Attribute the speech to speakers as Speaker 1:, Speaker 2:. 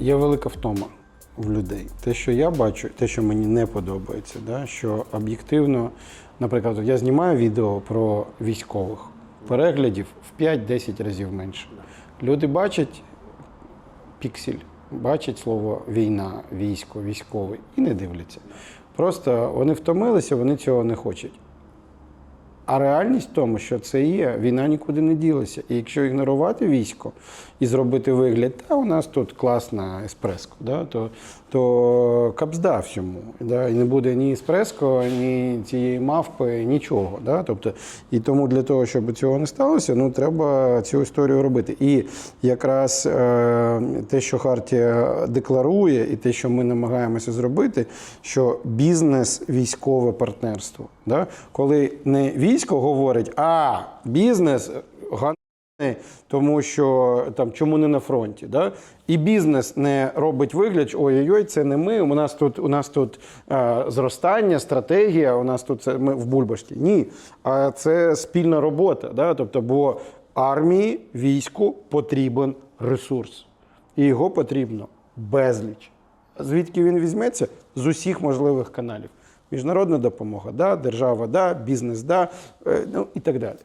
Speaker 1: Є велика втома в людей. Те, що я бачу, те, що мені не подобається, да, що об'єктивно, наприклад, я знімаю відео про військових, переглядів в 5-10 разів менше. Люди бачать піксель, бачать слово війна, військо, військовий і не дивляться. Просто вони втомилися, вони цього не хочуть. А реальність в тому, що це є, війна нікуди не ділася. І якщо ігнорувати військо і зробити вигляд, та у нас тут класна еспреско, да, то, то капзда всьому. Да, і не буде ні еспреско, ні цієї мавпи, нічого. Да, тобто, і тому для того, щоб цього не сталося, ну треба цю історію робити. І якраз е, те, що Хартія декларує, і те, що ми намагаємося зробити, що бізнес військове партнерство. Да? Коли не військо говорить, а бізнес ганий, тому що там чому не на фронті. Да? І бізнес не робить вигляд, ой-ой-ой, це не ми. У нас тут у нас тут е, зростання, стратегія. У нас тут це ми в бульбашці. Ні, а це спільна робота. Да? Тобто, бо армії, війську потрібен ресурс, і його потрібно безліч. Звідки він візьметься? З усіх можливих каналів. Міжнародна допомога, да, держава, да, бізнес, да, е, ну і так далі.